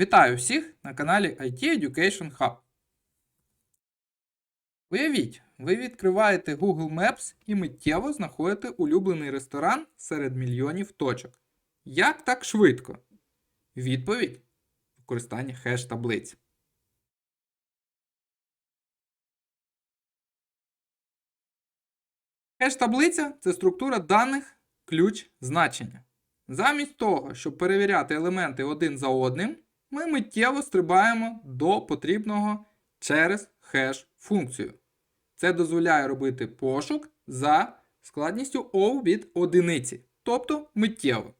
Вітаю всіх на каналі IT Education Hub. Уявіть, ви відкриваєте Google Maps і миттєво знаходите улюблений ресторан серед мільйонів точок. Як так швидко? Відповідь використання хеш-таблиць. Хеш-таблиця це структура даних ключ значення. Замість того, щоб перевіряти елементи один за одним, ми миттєво стрибаємо до потрібного через хеш-функцію. Це дозволяє робити пошук за складністю O від одиниці, тобто миттєво.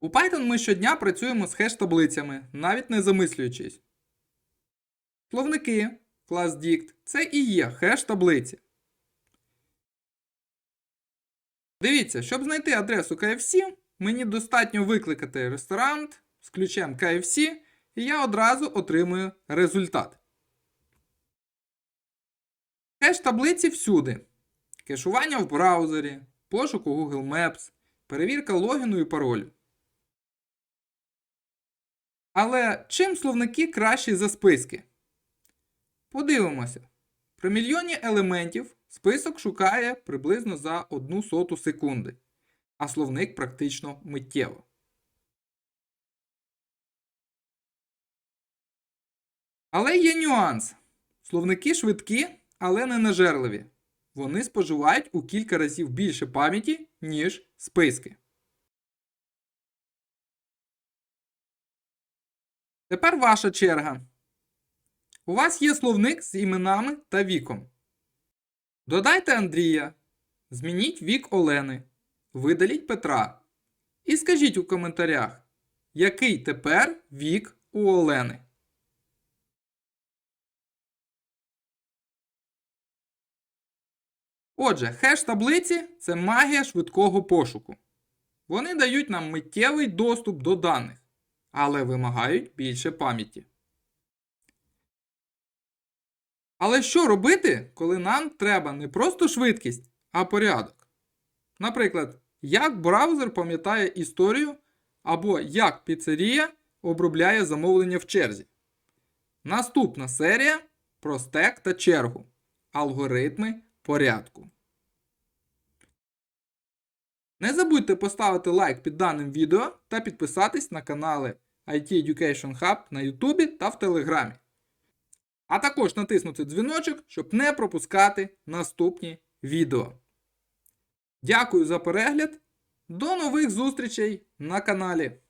У Python ми щодня працюємо з хеш-таблицями, навіть не замислюючись. Словники, клас Dict це і є хеш-таблиці. Дивіться, щоб знайти адресу KFC, мені достатньо викликати ресторан з ключем KFC, і я одразу отримую результат. Кеш таблиці всюди. Кешування в браузері, пошук у Google Maps, перевірка логіну і паролю. Але чим словники кращі за списки? Подивимося. При мільйоні елементів список шукає приблизно за 1 соту секунди, а словник практично миттєво. Але є нюанс. Словники швидкі, але не нажерливі. Вони споживають у кілька разів більше пам'яті, ніж списки. Тепер ваша черга. У вас є словник з іменами та віком. Додайте Андрія, змініть вік Олени, видаліть Петра. І скажіть у коментарях, який тепер вік у Олени. Отже, хеш таблиці це магія швидкого пошуку. Вони дають нам миттєвий доступ до даних, але вимагають більше пам'яті. Але що робити, коли нам треба не просто швидкість, а порядок? Наприклад, як браузер пам'ятає історію або як піцерія обробляє замовлення в черзі. Наступна серія про стек та чергу. Алгоритми порядку. Не забудьте поставити лайк під даним відео та підписатись на канали IT Education Hub на YouTube та в Телеграмі. А також натиснути дзвіночок, щоб не пропускати наступні відео. Дякую за перегляд. До нових зустрічей на каналі.